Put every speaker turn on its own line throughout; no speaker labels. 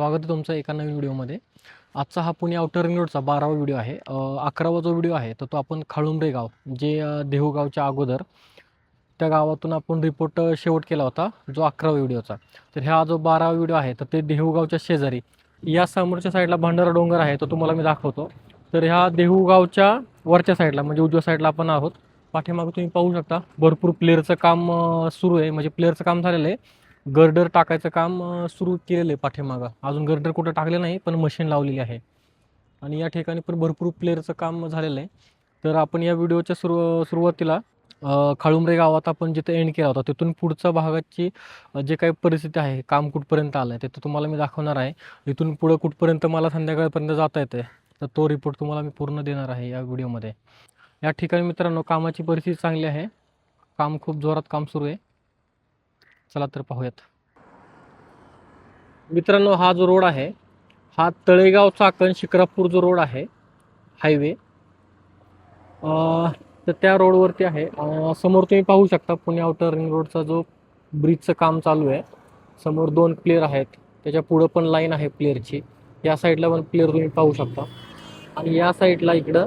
स्वागत आहे तुमचं एका नवीन व्हिडिओमध्ये. आजचा हा पुणे आउटर रिंग रोडचा बारावा व्हिडिओ आहे. अकरावा जो व्हिडिओ आहे तर तो आपण खाळुंबरे गाव जे देहूगावच्या अगोदर त्या गावातून आपण रिपोर्ट शेवट केला होता जो अकरावा व्हिडिओचा. तर हा जो बारावा व्हिडिओ आहे तर ते देहूगावच्या शेजारी. या समोरच्या साईडला भंडारा डोंगर आहे तो तुम्हाला मी दाखवतो. तर ह्या देहूगावच्या वरच्या साईडला म्हणजे उजव्या साईडला आपण आहोत. पाठीमागं तुम्ही पाहू शकता भरपूर प्लेअरचं काम सुरू आहे. म्हणजे प्लेअरचं काम झालेलं आहे. गर्डर टाकायचं काम सुरू केलेलं आहे पाठीमागं. अजून गर्डर कुठं टाकलं नाही पण मशीन लावलेली आहे. आणि या ठिकाणी पण भरपूर प्लेअरचं काम झालेलं आहे. तर आपण या व्हिडिओच्या सुरू सुरुवातीला खाळुंबरे गावात आपण जिथे एंड केला होता तिथून पुढच्या भागाची जे काही परिस्थिती आहे काम कुठपर्यंत आलं आहे ते तुम्हाला मी दाखवणार आहे. इथून पुढं कुठपर्यंत मला संध्याकाळपर्यंत जाता येते तर तो रिपोर्ट तुम्हाला मी पूर्ण देणार आहे या व्हिडिओमध्ये. या ठिकाणी मित्रांनो कामाची परिस्थिती चांगली आहे. काम खूप जोरात काम सुरू आहे. चला तर पाहूयात. मित्रांनो हा जो रोड आहे हा तळेगाव चाकण शिक्रापूर जो रोड आहे हायवे तर त्या रोडवरती आहे. समोर तुम्ही पाहू शकता पुणे आउटर रिंग रोडचा जो ब्रिजचं काम चालू आहे. समोर दोन प्लेअर आहेत. त्याच्या पुढं पण लाईन आहे प्लेअरची या साईडला पण प्लेअर तुम्ही पाहू शकता. आणि या साईडला इकडं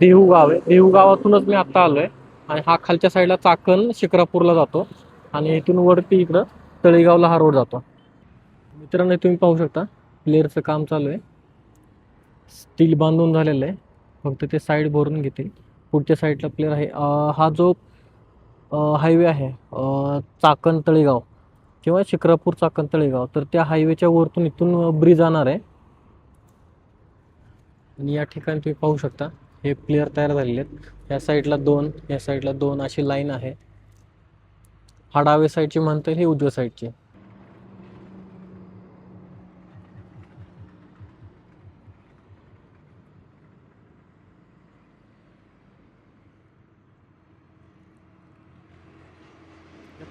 देहू गाव आहे. देहू गावातूनच मी आत्ता आलो आहे आणि हा खालच्या साईडला चाकण शिक्रापूरला जातो. आणि इथून वरती इकडं तळेगावला हा रोड जातो. मित्रांनो तुम्ही पाहू शकता प्लेअरचं काम चालू आहे. स्टील बांधून झालेलं आहे. फक्त ते साईड भरून घेतील. पुढच्या साईडला प्लेअर आहे. हा जो हायवे आहे चाकण तळेगाव किंवा शिक्रापूर चाकण तळेगाव तर त्या हायवेच्या वरतून इथून ब्रिज जाणार आहे. आणि या ठिकाणी तुम्ही पाहू शकता हे प्लेअर तयार झालेले आहेत. या साईडला दोन या साईडला दोन अशी लाईन आहे. हा डावे साईडची म्हणता येईल ही उजव्या साईडची.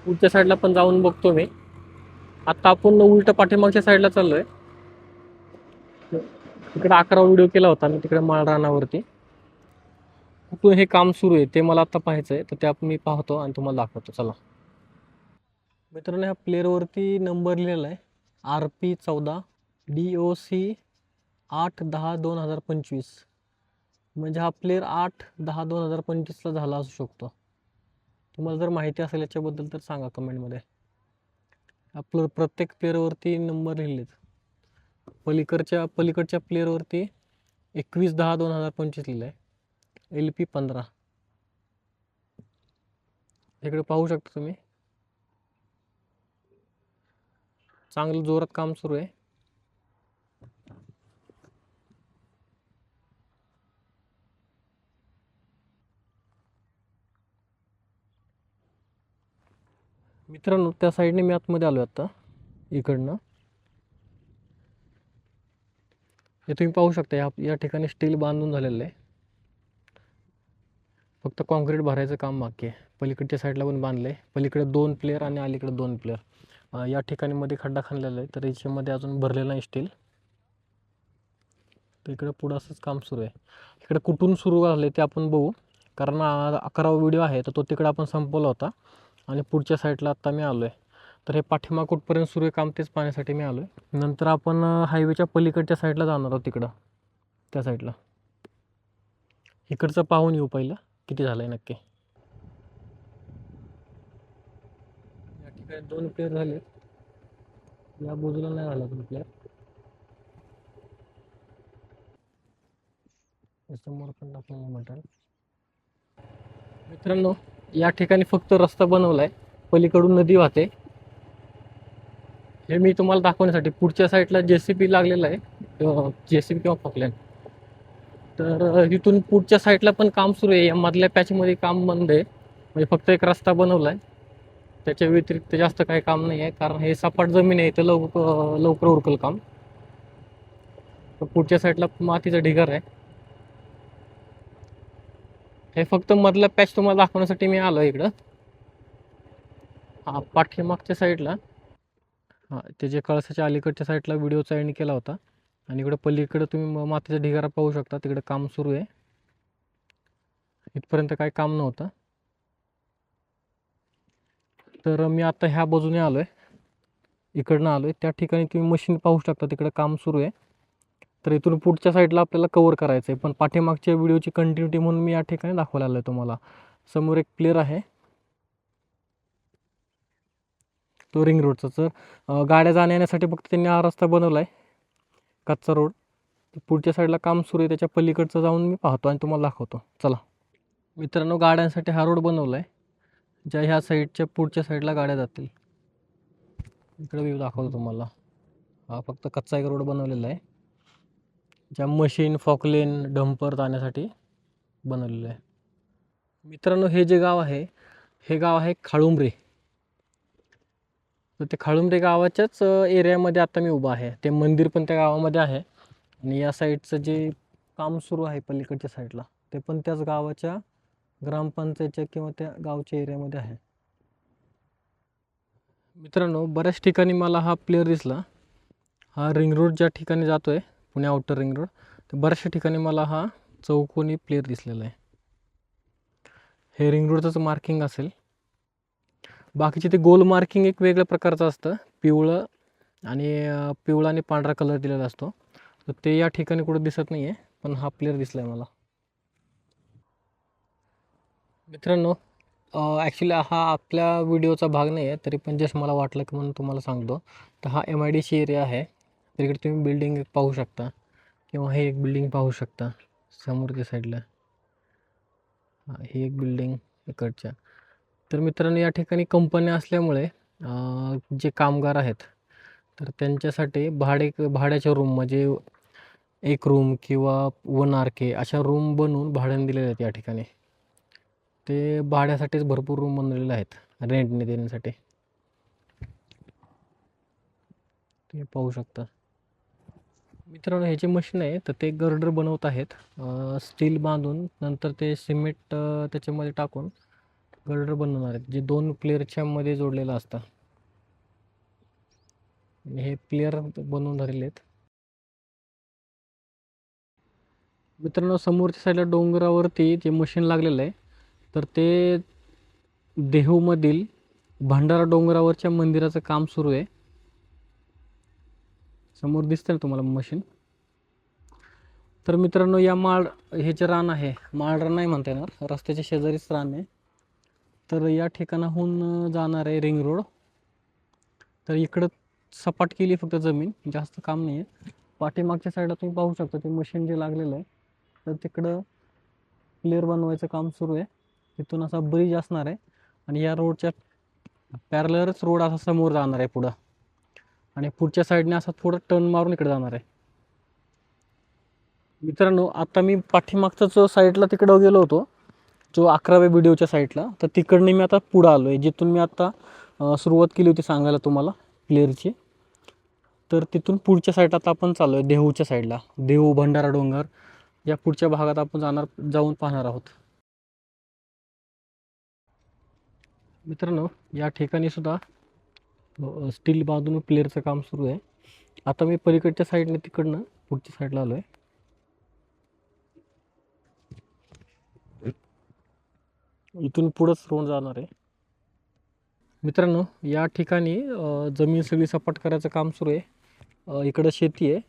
पुढच्या साईडला पण जाऊन बघतो मी. आता आपण उलट पाठीमागच्या साईडला चाललोय. तिकडे अकरा व्हिडिओ केला होता मी तिकडे माळरानावरती. कुठून हे काम सुरू आहे ते मला आता पाहायचं आहे तर ते आपण मी पाहतो आणि तुम्हाला दाखवतो. चला. मित्रांनो ह्या प्लेअरवरती नंबर लिहिलेला आहे. आर पी चौदा डी ओ सी आठ दहा दोन हजार पंचवीस. म्हणजे हा प्लेअर आठ दहा दोन हजार पंचवीसला झाला असू शकतो. तुम्हाला जर माहिती असेल याच्याबद्दल तर सांगा कमेंटमध्ये आपलं प्रत्येक प्लेअरवरती नंबर लिहिलेत. पलीकडच्या पलीकडच्या प्लेअरवरती एकवीस दहा दोन हजार पंचवीस लिहिलं आहे एल पी पंधरा. इकडे पाहू शकता तुम्ही. चांगलं जोरात काम सुरू आहे. मित्रांनो त्या साईडने मी आतमध्ये आलो आता इकडनं. हे तुम्ही पाहू शकता या या ठिकाणी स्टील बांधून झालेलं आहे. फक्त कॉन्क्रीट भरायचं काम बाकी आहे. पलीकडच्या साईडला पण बांधलं आहे पलीकडे दोन प्लेअर आणि अलीकडे दोन प्लेअर या ठिकाणी मध्ये खड्डा खाणलेला आहे. तर याच्यामध्ये अजून भरलेला नाही स्टील तर इकडे पुढं असंच काम सुरू आहे. इकडे कुठून सुरू झालं ते आपण बघू. कारण अकरावा व्हिडिओ आहे तर तो तिकडे आपण संपवला होता. आणि पुढच्या साईडला आत्ता मी आलो आहे तर हे पाठीमाग कुठपर्यंत सुरू आहे काम तेच पाहण्यासाठी मी आलो आहे नंतर आपण हायवेच्या पलीकडच्या साईडला जाणार आहोत तिकडं. त्या साईडला इकडचं पाहून येऊ पहिलं. किती झालं आहे नक्की? या ठिकाणी दोन प्लेअर झाले. या बाजूला नाही झाला दोन प्लेअर समोर पण टाकलेलं मटेरियल मित्रांनो या ठिकाणी फक्त रस्ता बनवलाय. पलीकडून नदी वाहते. हे मी तुम्हाला दाखवण्यासाठी पुढच्या साईडला जे सी पी लागलेला आहे. जे सी पी किंवा फॉकलॅन तर इथून पुढच्या साईडला पण काम सुरू आहे. या मधल्या पॅचमध्ये काम बंद आहे. म्हणजे फक्त एक रस्ता बनवला आहे त्याच्या व्यतिरिक्त जास्त काही काम नाही आहे. कारण हे सपाट जमीन आहे इथं लवकर लवकर उरकल काम. तर पुढच्या साईडला मातीचा ढिगार आहे. हे फक्त मधला पॅच तुम्हाला दाखवण्यासाठी मी आलो इकडं. हा पाठीमागच्या साईडला हा ते जे कळसाच्या अलीकडच्या साईडला व्हिडिओचा एंड केला होता. आणि इकडं पलीकडं तुम्ही मातीचा ढिगारा पाहू शकता. तिकडं काम सुरू आहे. इथपर्यंत काही काम नव्हतं. तर मी आता ह्या बाजूने आलो आहे इकडनं आलो आहे त्या ठिकाणी तुम्ही मशीन पाहू शकता तिकडं काम सुरू आहे. तर इथून पुढच्या साईडला आपल्याला कवर करायचं आहे पण पाठीमागच्या व्हिडिओची कंटिन्युटी म्हणून मी या ठिकाणी दाखवायला आलो आहे तुम्हाला. समोर एक प्लेअर आहे. तो रिंग रोडचा तर गाड्या जाण्या येण्यासाठी फक्त त्यांनी हा रस्ता बनवला आहे कच्चा रोड पुढच्या साईडला काम सुरू आहे. त्याच्या पलीकडचं जाऊन मी पाहतो आणि तुम्हाला दाखवतो. चला. मित्रांनो गाड्यांसाठी हा रोड बनवला आहे ज्या ह्या साईडच्या पुढच्या साईडला गाड्या जातील. इकडे व्ह्यू दाखवतो तुम्हाला. हा फक्त कच्चा एक रोड बनवलेला आहे. ज्या मशीन फॉकलेन डंपर जाण्यासाठी बनवलेलं आहे. मित्रांनो हे जे गाव आहे हे गाव आहे खाळुंबरे. तर ते खाळुंबरे गावाच्याच एरियामध्ये आता मी उभा आहे. ते मंदिर पण त्या गावामध्ये आहे. आणि या साईडचं जे काम सुरू आहे पलीकडच्या साईडला ते पण त्याच गावाच्या ग्रामपंचायतच्या किंवा त्या गावच्या एरियामध्ये आहे. मित्रांनो बऱ्याच ठिकाणी मला हा प्लेअर दिसला. हा रिंग रोड ज्या ठिकाणी जातो आहे पुणे आउटर रिंग रोड तर बऱ्याचशा ठिकाणी मला हा चौकोनी प्लेअर दिसलेला आहे. हे रिंग रोडचंच मार्किंग असेल. बाकीचे ते गोल मार्किंग एक वेगळ्या प्रकारचं असतं. पिवळं आणि पिवळा आणि पांढरा कलर दिलेला असतो. तर ते या ठिकाणी कुठं दिसत नाही आहे पण हा प्लेअर दिसला आहे मला. मित्रांनो ॲक्च्युली हा आपल्या व्हिडिओचा भाग नाही आहे तरी पण जस्ट मला वाटलं की म्हणून तुम्हाला सांगतो. तर हा M I D C area आहे. तर इकडे तुम्ही बिल्डिंग एक पाहू शकता. किंवा हे एक बिल्डिंग पाहू शकता. समोरच्या साईडला ही एक बिल्डिंग इकडच्या. तर मित्रांनो या ठिकाणी कंपन्या असल्यामुळे जे कामगार आहेत तर त्यांच्यासाठी भाडे भाड्याच्या रूम म्हणजे एक रूम किंवा वन आर के अशा रूम बनवून भाड्याने दिलेल्या आहेत या ठिकाणी. ते भाड्यासाठीच भरपूर रूम बनवलेले आहेत रेंटने देण्यासाठी. ते पाहू शकता. मित्रांनो हे जे मशीन आहे तर ते गर्डर बनवत आहेत स्टील बांधून नंतर ते सिमेंट त्याच्यामध्ये टाकून गर्डर बनवणार आहेत. जे दोन प्लेअरच्या मध्ये जोडलेलं असतं. हे प्लेअर बनवून धरलेले आहेत. मित्रांनो समोरच्या साईडला डोंगरावरती जे मशीन लागलेलं आहे तर ते देहूमधील भंडारा डोंगरावरच्या मंदिराचं काम सुरू आहे. समोर दिसतं ना तुम्हाला मशीन तर मित्रांनो या माळ हे जे रान आहे. माळ रान नाही म्हणता येणार. रस्त्याच्या शेजारीच रान आहे. तर या ठिकाणाहून जाणार आहे रिंग रोड. तर इकडं सपाट केली फक्त जमीन. जास्त काम नाही आहे पाठीमागच्या साईडला तुम्ही पाहू शकता ते मशीन जे लागलेलं आहे. तर तिकडं प्लेअर बनवायचं काम सुरू आहे. तिथून असा ब्रिज असणार आहे आणि या रोडच्या पॅरलरच रोड असा समोर जाणार आहे पुढं. आणि पुढच्या साईडने असा थोडं टर्न मारून इकडे जाणार आहे. मित्रांनो आता मी पाठीमागचा जो साईडला तिकडं गेलो होतो जो अकराव्या व्हिडिओच्या साईडला तर तिकडनं मी आता पुढं आलो आहे जिथून मी आता सुरुवात केली होती सांगायला तुम्हाला प्लेअरची तर तिथून पुढच्या साईड आता आपण चालू आहे देहूच्या साईडला. देहू भंडारा डोंगर या पुढच्या भागात आपण जाणार जाऊन पाहणार आहोत. मित्रांनो या ठिकाणी सुद्धा स्टील बांधून प्लेअरचं काम सुरू आहे. आता मी पलीकडच्या साईडने तिकडनं पुढच्या साईडला आलो आहे इथून पुढंच रोड जाणार आहे. मित्रांनो या ठिकाणी जमीन सगळी सपाट करायचं काम सुरू आहे. इकडं शेती आहे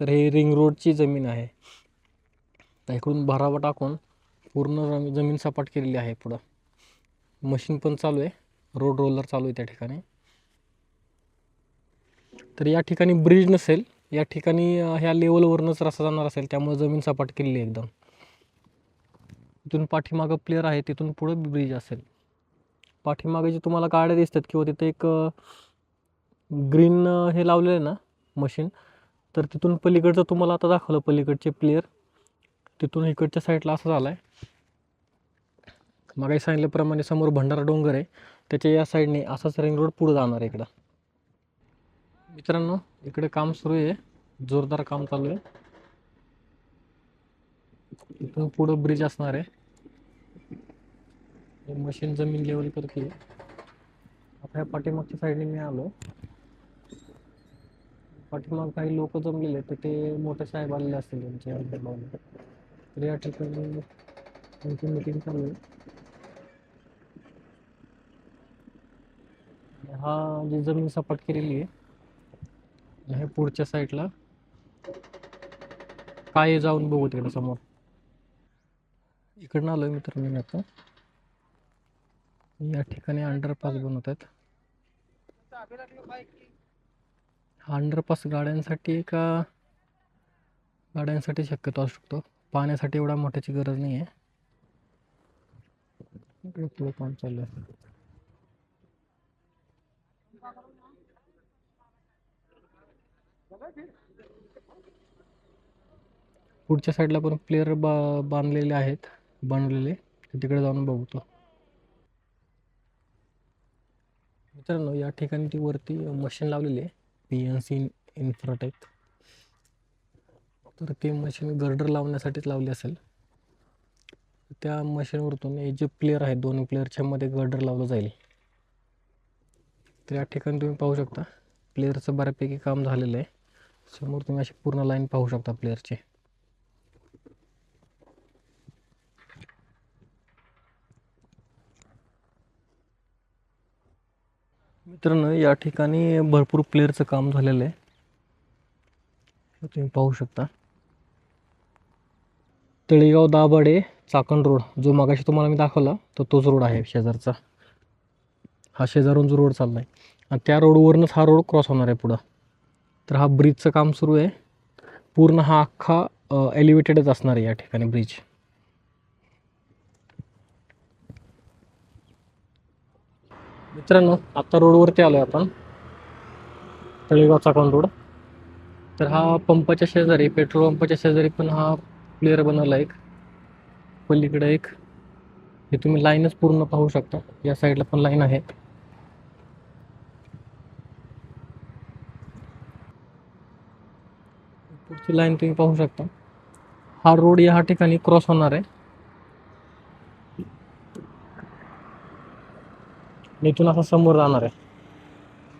तर हे रिंग रोडची जमीन आहे. तर इकडून भरावा टाकून पूर्ण जमीन सपाट केलेली आहे पुढं. मशीन पण चालू आहे. रोड रोलर चालू आहे त्या ठिकाणी. तर या ठिकाणी ब्रिज नसेल या ठिकाणी ह्या लेवलवरूनच रस्ता जाणार असेल त्यामुळे जमीन सपाट केलेली आहे एकदम. तिथून पाठीमागं प्लेअर आहे तिथून पुढं ब्रिज असेल. पाठीमागे जे तुम्हाला गाड्या दिसतात किंवा तिथे एक ग्रीन हे लावलेलं आहे ना मशीन तर तिथून पलीकडचं तुम्हाला आता दाखवलं पलीकडचे प्लेअर तिथून इकडच्या साईडला असं झालं आहे मागे सांगितल्याप्रमाणे समोर भंडारा डोंगर आहे. त्याच्या या साईडने असाच रिंग रोड पुढं जाणार आहे इकडं. मित्रांनो इकडे काम सुरू आहे. जोरदार काम चालू आहे. इथून पुढं ब्रिज असणार आहे. मशीन जमीन लेवल करते आता ह्या पाठीमागच्या साईडने मी आलो. पाठीमाग काही लोक जमलेले तर ते मोठे साहेब आलेले असतील त्यांच्या तर या ठिकाणी त्यांची मिटिंग चालू आहे. हा जी जमीन सपाट केलेली आहे. हे पुढच्या साईडला काय जाऊन बघू तिकडे समोर. इकडनं आलोय मित्र मी आता. या ठिकाणी अंडरपास बनवत आहेत हा अंडरपास गाड्यांसाठी का? गाड्यांसाठी शक्यतो असू शकतो. पाण्यासाठी एवढा मोठ्याची गरज नाही आहे इकडे पुढे काम चालू आहे पुढच्या साईडला पण प्लेयर बा बांधलेले आहेत बनवलेले. तिकडे जाऊन बघतो. मित्रांनो या ठिकाणी ती वरती मशीन लावलेली आहे. पी एन सी इन्फ्राटेक तर ते मशीन गर्डर लावण्यासाठीच लावली असेल. त्या मशीनवरतून हे जे प्लेयर आहेत दोन्ही प्लेअरच्या मध्ये गर्डर लावलं जाईल. तर या ठिकाणी तुम्ही पाहू शकता प्लेअरचं बऱ्यापैकी काम झालेलं आहे. समोर तुम्ही अशी पूर्ण लाईन पाहू शकता प्लेअरची मित्रांनो या ठिकाणी भरपूर प्लेअरचं काम झालेलं आहे. तुम्ही पाहू शकता. तळेगाव दाभाडे चाकण रोड. जो मागाशी तुम्हाला मी दाखवला तो तोच रोड आहे शेजारचा. हा शेजारून जो रोड चालला आहे आणि त्या रोडवरूनच हा रोड क्रॉस होणार आहे पुढं. तर हा ब्रिजचं काम सुरू आहे. पूर्ण हा अख्खा एलिव्हेटेडच असणार आहे या ठिकाणी ब्रिज. मित्रांनो आता रोडवरती आलो आहे आपण. तळेगाव चाकण रोड तर हा पंपाच्या शेजारी पेट्रोल पंपाच्या शेजारी पण हा प्लेअर बनवला एक. पलीकडे एक. हे तुम्ही लाईनच पूर्ण पाहू शकता. या साईडला पण लाईन आहे. पुढची लाईन तुम्ही पाहू शकता. हा रोड या ठिकाणी क्रॉस होणार आहे. इथून असा समोर जाणार आहे.